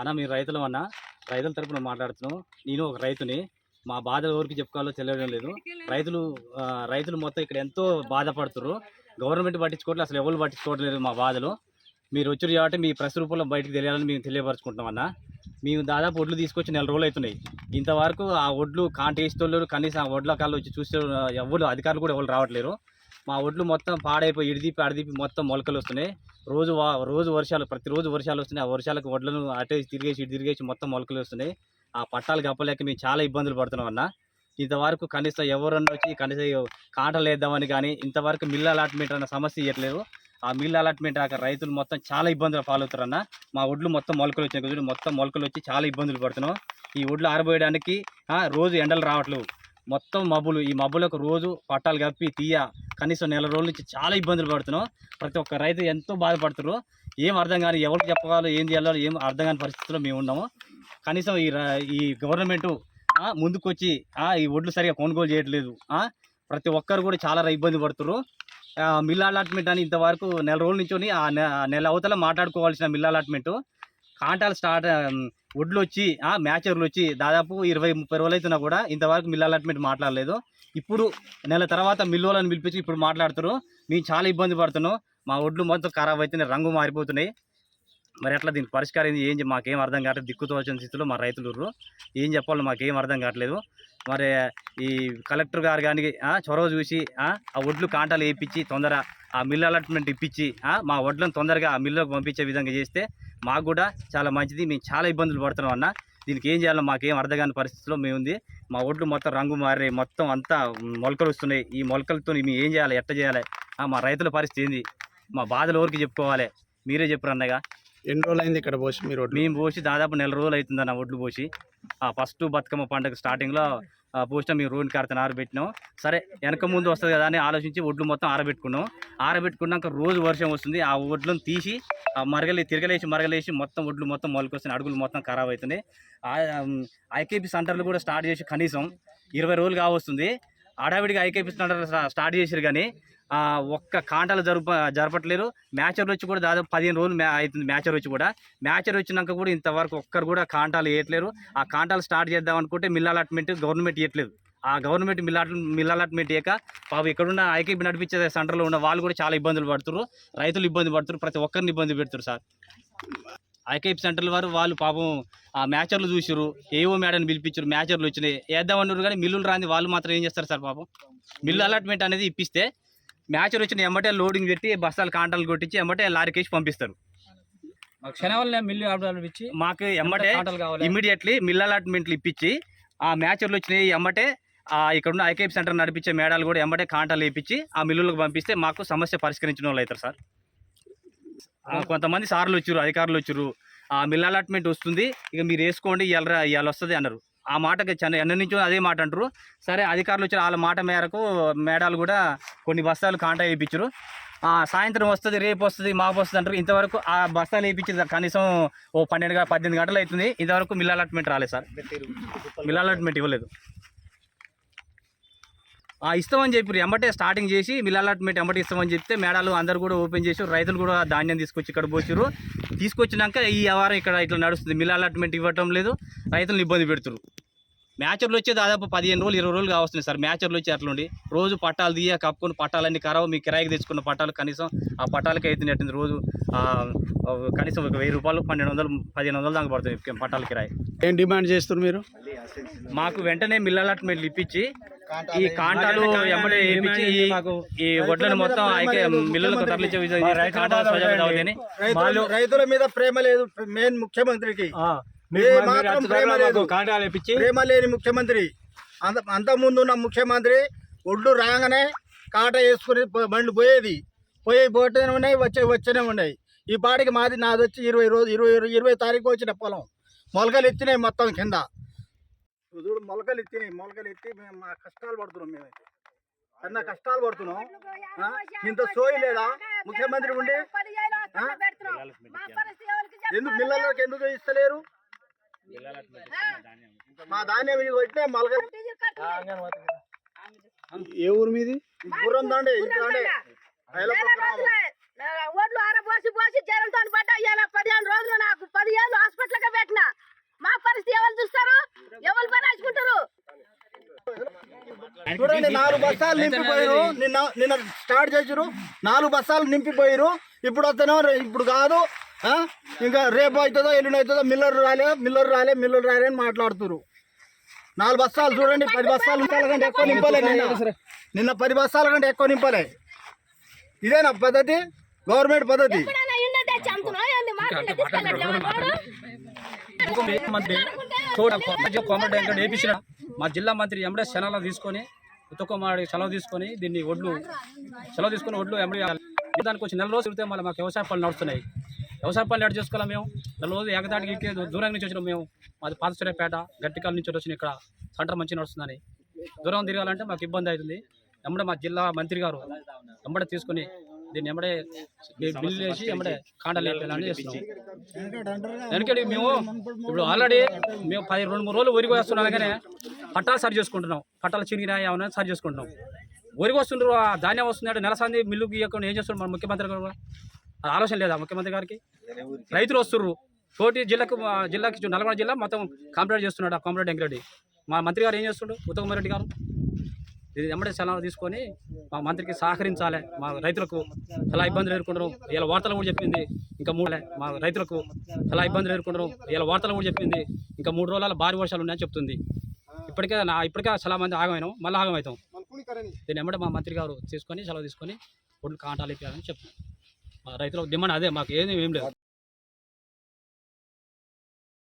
అన్న మీరు రైతులం అన్న రైతుల తరపున మాట్లాడుతున్నాం. నేను ఒక రైతుని. మా బాధలు ఎవరికి చెప్పుకోవాలో తెలియడం లేదు. రైతులు రైతులు మొత్తం ఇక్కడ ఎంతో బాధపడుతున్నారు గవర్నమెంట్ పట్టించుకోవట్లేదు అసలు ఎవరు పట్టించుకోవట్లేదు మా బాధలు. మీరు వచ్చారు కాబట్టి మీ ప్రెస్ రూపంలో బయటకు తెలియాలని మేము తెలియపరచుకుంటున్నాం అన్న. మేము దాదాపు ఒడ్లు తీసుకొచ్చి నెల రోజులు అవుతున్నాయి. ఇంతవరకు ఆ ఒడ్లు కాంటేస్తోళ్ళు కనీసం ఆ ఒడ్ల కాళ్ళు వచ్చి చూస్తే ఎవరు అధికారులు కూడా ఎవరు రావట్లేరు. మా ఒడ్లు మొత్తం పాడైపోయి ఇడిదీపి అడిదీపి మొత్తం మొలకలు వస్తున్నాయి. రోజు వా- రోజు వర్షాలు ప్రతిరోజు వర్షాలు వస్తున్నాయి. ఆ వర్షాలకు వడ్లను అటేసి తిరిగేసి ఇటు తిరిగేసి మొత్తం మొలకలు వస్తున్నాయి. ఆ పట్టాలు కప్పలేక మేము చాలా ఇబ్బందులు పడుతున్నాం అన్న. ఇంతవరకు కనీసం ఎవరన్నా వచ్చి కనీసం కాటలు వేద్దామని కానీ ఇంతవరకు మిల్ అలాట్మెంట్ అన్న సమస్య ఇవ్వట్లేదు ఆ మిల్ అలాట్మెంట్ రాక రైతులు మొత్తం చాలా ఇబ్బందులు పాలవుతారన్న మా ఒడ్లు మొత్తం మొలకలు వచ్చినాయి చూడండి మొత్తం మొలకలు వచ్చి చాలా ఇబ్బందులు పడుతున్నాం. ఈ ఒడ్లు ఆరబోయడానికి రోజు ఎండలు రావట్లేవు. మొత్తం మబ్బులు ఈ మబ్బులకు రోజు పట్టాలు కప్పి తీయ కనీసం నెల రోజుల నుంచి చాలా ఇబ్బందులు పడుతున్నాం. ప్రతి ఒక్క రైతు ఎంతో బాధపడుతున్నారు ఏం అర్థం కానీ ఎవరికి చెప్పగలరు ఏం చేయాలో ఏం అర్థం కాని పరిస్థితిలో మేము ఉన్నాము. కనీసం ఈ ఈ గవర్నమెంటు ముందుకొచ్చి ఈ ఒడ్లు సరిగా కొనుగోలు చేయట్లేదు. ప్రతి ఒక్కరు కూడా చాలా ఇబ్బంది పడుతున్నారు మిల్ అలాట్మెంట్ అని ఇంతవరకు నెల రోజుల నుంచి ఆ నె- నెల అవతల మాట్లాడుకోవాల్సిన మిల్ అలాట్మెంటు కాంటాలు స్టార్ట్ ఒడ్లు వచ్చి మ్యాచర్లు వచ్చి దాదాపు ఇరవై ముప్పై రోజులు అవుతున్నా కూడా ఇంతవరకు మిల్ అలాట్మెంట్ మాట్లాడలేదు. ఇప్పుడు నెల తర్వాత మిల్లులను పిలిపించి ఇప్పుడు మాట్లాడుతారు. మేము చాలా ఇబ్బంది పడుతున్నాం. మా ఒడ్లు మొత్తం ఖరాబ్ అవుతున్నాయి రంగు మారిపోతున్నాయి. మరి ఎట్లా దీనికి పరిష్కారం ఏం మాకేం అర్థం కావట్లేదు. దిక్కుతో వచ్చిన స్థితిలో మా రైతులు ఏం చెప్పాలో మాకేం అర్థం కావట్లేదు. మరి ఈ కలెక్టర్ గారు కానీ చొరవ చూసి ఆ ఆ ఒడ్లు కాంటాలు వేయించి తొందర ఆ మిల్ అలాట్మెంట్ ఇప్పించి ఆ, మా ఒడ్లను తొందరగా ఆ మిల్లులకు పంపించే విధంగా చేస్తే మాకు కూడా చాలా మంచిది. మేము చాలా ఇబ్బందులు పడుతున్నాం అన్న. దీనికి ఏం చేయాలో మాకేం అర్థం కాని పరిస్థితిలో మేము ఉంది మా ఒడ్లు మొత్తం రంగు మారి మొత్తం అంతా మొలకలు వస్తున్నాయి. ఈ మొలకలతో మేము ఏం చేయాలి ఎట్ట చేయాలి? ఆ, మా రైతుల పరిస్థితి ఏంది? మా బాధలు ఎవరికి చెప్పుకోవాలి? మీరే చెప్పరు అన్నగా ఎన్ని రోజులు అయింది ఇక్కడ పోసి మీరు? మేము పోసి దాదాపు నెల రోజులు అవుతుంది అన్న ఒడ్లు పోసి. ఆ ఫస్ట్ బతుకమ్మ పండుగ స్టార్టింగ్లో పోసిన మేము రోడ్డు కారుతాను ఆరబెట్టినాం. సరే వెనక ముందు వస్తుంది కదా అని ఆలోచించి ఒడ్లు మొత్తం ఆరబెట్టుకున్నాం. ఆరబెట్టుకున్నాక రోజు వర్షం వస్తుంది. ఆ ఒడ్లను తీసి ఆ మరగలే తిరగలేసి మరగలేసి మొత్తం ఒడ్లు మొత్తం మొలకొస్తున్నాయి. అడుగులు మొత్తం ఖరాబ్ అవుతున్నాయి. ఐకేపీ సెంటర్లు కూడా స్టార్ట్ చేసి కనీసం ఇరవై రోజులు కావస్తుంది. హడావిడిగా ఐకేపీ సెంటర్ స్టార్ట్ చేసారు కానీ ఒక్క కాంటాలు జరుప జరపట్లేరు మ్యాచర్లు వచ్చి కూడా దాదాపు పదిహేను రోజులు మ్యా అవుతుంది మ్యాచర్ వచ్చి కూడా. మ్యాచర్ వచ్చినాక కూడా ఇంతవరకు ఒక్కరు కూడా కాంటాలు వేయట్లేరు. ఆ కాంటాలు స్టార్ట్ చేద్దాం అనుకుంటే మిల్ అలాట్మెంట్ గవర్నమెంట్ ఇవ్వట్లేదు ఆ government mill allot mill allotment ఇయ్యక పాపం ఇక్కడున్న ఐకేపీ నడిపించే సెంటర్లో ఉన్న వాళ్ళు కూడా చాలా ఇబ్బందులు పడుతున్నారు రైతులు ఇబ్బంది పడుతున్నారు ప్రతి ఒక్కరిని ఇబ్బంది పెడుతున్నారు సార్. ఐకేపీ సెంటర్ల వారు వాళ్ళు పాపం ఆ మ్యాచర్లు చూసారు ఏవో మేడని పిలిపించారు మ్యాచర్లు వచ్చినాయి. వేద్దామన్నారు కానీ మిల్లులు రాని వాళ్ళు మాత్రం ఏం చేస్తారు సార్ పాపం? మిల్లు అలాట్మెంట్ అనేది ఇప్పిస్తే మ్యాచర్ వచ్చిన ఎమ్మటే లోడింగ్ పెట్టి బస్తాలు కాంటాలు కొట్టించి ఎమ్మటే లారీకి వేసి పంపిస్తారు. మాకు ఎమ్మటే కావాలి. ఇమీడియట్లీ మిల్ అలాట్మెంట్లు ఇప్పించి ఆ మ్యాచర్లు వచ్చినాయి ఎమ్మటే ఆ ఇక్కడ ఉన్న ఐకేపీ సెంటర్ నడిపించే మేడాలు కూడా ఎమ్మటే కాంటాలు వేయించి ఆ మిల్లులకు పంపిస్తే మాకు సమస్య పరిష్కరించిన వాళ్ళు అవుతారు సార్. కొంతమంది సార్లు వచ్చారు అధికారులు వచ్చారు ఆ మిల్ అలాట్మెంట్ వస్తుంది ఇక మీరు వేసుకోండి ఇవాళ ఇవాళ వస్తుంది అన్నారు. ఆ మాటకి చిన్న ఎన్న నుంచో అదే మాట అంటారు. సరే అధికారులు వచ్చిన వాళ్ళ మాట మేరకు మేడాలు కూడా కొన్ని బస్తాలు కాంటాక్ట్ వేయించారు. సాయంత్రం వస్తుంది రేపు వస్తుంది మాకు వస్తుంది అంటారు. ఇంతవరకు ఆ బస్తాలు వేయించింది కనీసం ఓ పన్నెండు పద్దెనిమిది గంటలు అవుతుంది. ఇంతవరకు మిల్ అలాట్మెంట్ రాలేదు సార్. మిల్ అలాట్మెంట్ ఇవ్వలేదు. ఆ, ఇస్తామని చెప్పారు ఎంబటే స్టార్టింగ్ చేసి మిల్ అలాట్మెంట్ ఎంబటే ఇస్తామని చెప్తే మేడాలు అందరు కూడా ఓపెన్ చేసి రైతులు కూడా ధాన్యం తీసుకొచ్చి ఇక్కడ పోసారు తీసుకొచ్చినాక ఈ వ్యవహారం ఇక్కడ ఇట్లా నడుస్తుంది. మిల్ అలాట్మెంట్ ఇవ్వటం లేదు. రైతులను ఇబ్బంది పెడుతున్నారు మ్యాచర్లు వచ్చి దాదాపు పదిహేను రోజులు ఇరవై రోజులు కావస్తున్నాయి సార్. మ్యాచర్లు వచ్చి అట్లా ఉండి రోజు పట్టాలు తీయ కప్పుకొని పట్టాలన్నీ ఖరాబ్ మీ కిరాయికి తెచ్చుకున్న పట్టాలు కనీసం ఆ పట్టాలకి అవుతున్నట్టుంది రోజు కనీసం ఒక వెయ్యి రూపాయలు పన్నెండు వందలు పదిహేను వందలు దాకా పడుతుంది పట్టాల కిరాయి. ఏం డిమాండ్ చేస్తున్నారు మీరు? మాకు వెంటనే మిల్ అలాట్మెంట్లు ఇప్పించి ఈ కాంటాలు ఎమ్మడే ఈ- ఈ వడ్లను మొత్తం ఐకే మిల్లులకు తరలించే విధంగా కాంటాలు రైతుల మీద ప్రేమ లేదు. మెయిన్ ముఖ్యమంత్రికి. ప్రేమ లేని ముఖ్యమంత్రి. అంత ముందు ఉన్న ముఖ్యమంత్రి ఒడ్లు రాగానే కాట వేసుకుని బండ్లు పోయేది. పోయి పోతూనే ఉన్నాయి వచ్చే వచ్చేనే ఉన్నాయి. ఈ పాటికి మాది నాది వచ్చి ఇరవై రోజు ఇరవై ఇరవై తారీఖు వచ్చిన పొలం. మొలకలు ఎత్తినాయి మొత్తం కింద. చూడు మొలకలు ఎత్తినాయి మొలకలు ఎత్తి మేము మా కష్టాలు పడుతున్నాం మేమైతే. అన్న కష్టాలు పడుతున్నాం? ఇంత సోయి లేదా? ముఖ్యమంత్రి ఉండి? ఎందుకు? మిల్లర్లకు ఎందుకు ఇస్తలేరు? మా ధాన్యం కొట్టే మలక ఏ ఊరు మీది? గుర్రం దండి ఒడ్లు ఆరబోసి పోసి జరంతో పడ్డా. ఇలా పదిహేను రోజులు నాకు పదిహేను హాస్పిటల్కి పెట్టిన. మా పరిస్థితి ఎవరు చూస్తారు? ఎవరు పని రాసుకుంటారు చూడండి నాలుగు బస్సాలు నింపిపోయారు నిన్న నిన్న స్టార్ట్ చేసారు నాలుగు బస్సాలు నింపిపోయారు ఇప్పుడు వస్తేనే ఇప్పుడు కాదు. ఇంకా రేపు అవుతుందో ఎల్లుండి అవుతుందో మిల్లర్ రాలే మిల్లర్ రాలే మిల్లర్ రాలే అని మాట్లాడుతున్నారు నాలుగు బస్తాలు చూడండి పది బస్తాలు నింపాల కంటే ఎక్కువ నింపలే నిన్న. నిన్న పది బస్తాల కంటే ఎక్కువ నింపలే. ఇదేనా పద్ధతి? గవర్నమెంట్ పద్ధతి? మంత్రి కోమరెడ్డి వేపించిన మా జిల్లా మంత్రి ఎమ్మడే శనాలు తీసుకొని ఉత్తకొమాడి సెలవు తీసుకొని దీన్ని ఒడ్లు సెలవు తీసుకొని ఒడ్లు ఎమ్మడి దానికి వచ్చి నెల రోజులు మళ్ళీ మాకు వ్యవసాయ పనులు నడుస్తున్నాయి. వ్యవసాయ పనులు ఎక్కడ చేసుకోవాలి మేము? నెల రోజులు ఏకదాటికి ఇక్కే దూరం నుంచి వచ్చినాం మేము. మాది పాతసూర్యపేట గట్టికాల నుంచి వచ్చిన ఇక్కడ సెంటర్ మంచిగా నడుస్తుందని. దూరం తిరగాలంటే మాకు ఇబ్బంది అవుతుంది. ఎమ్మడే మా జిల్లా మంత్రి గారు ఎమ్మడే తీసుకొని దీన్ని ఎమ్మడే బిల్లు వేసి ఎమ్మడే కాండలు వేయాలని చేస్తున్నాం. వెనకటి మేము ఇప్పుడు ఆల్రెడీ మేము పది రెండు మూడు రోజులు ఒరిగి వస్తున్నాం కానీ పట్టాలు సరి చేసుకుంటున్నాం. పట్టాలు చిరిగినాయి ఏమైనా సరి చేసుకుంటున్నాం. ఒరిగి వస్తుండ్రు ఆ ధాన్యం వస్తున్నాడు నెల సంది మిల్లుకి ఇవ్వకుండా ఏం చేస్తున్నారు మన ముఖ్యమంత్రి గారు? ఆలోచన లేదా ముఖ్యమంత్రి గారికి? రైతులు వస్తుర్రు. తోటి జిల్లాకు మా జిల్లాకి నల్గొండ జిల్లా మొత్తం కాంప్లీట్ చేస్తున్నాడు ఆ కాంప్లీట్ వెంకరెడ్డి. మా మంత్రి గారు ఏం చేస్తుండు? ఉత్తమ్ రెడ్డి గారు? ఇది ఎమ్మడే సెలవు తీసుకొని మా మంత్రికి సహకరించాలి. మా రైతులకు చాలా ఇబ్బందులు ఎదుర్కొంటారు? ఇలా వార్తలు కూడా చెప్పింది. ఇంకా మూడు మా రైతులకు చాలా ఇబ్బందులు ఎదుర్కొంటారు? ఇలా వార్తలు కూడా చెప్పింది. ఇంకా మూడు రోజుల భారీ వర్షాలు ఉన్నాయని చెప్తుంది. ఇప్పటికే నా ఇప్పటికే చాలా మంది ఆగమైనాం. మళ్ళీ ఆగమవుతాం దీన్ని ఎమ్మడే మా మంత్రి గారు తీసుకొని సెలవు తీసుకొని ఒడ్లు కాంటాలు ఇప్పాలని చెప్తాం మా రైతులకు డిమాండ్ అదే మాకు ఏది ఏం లేదు.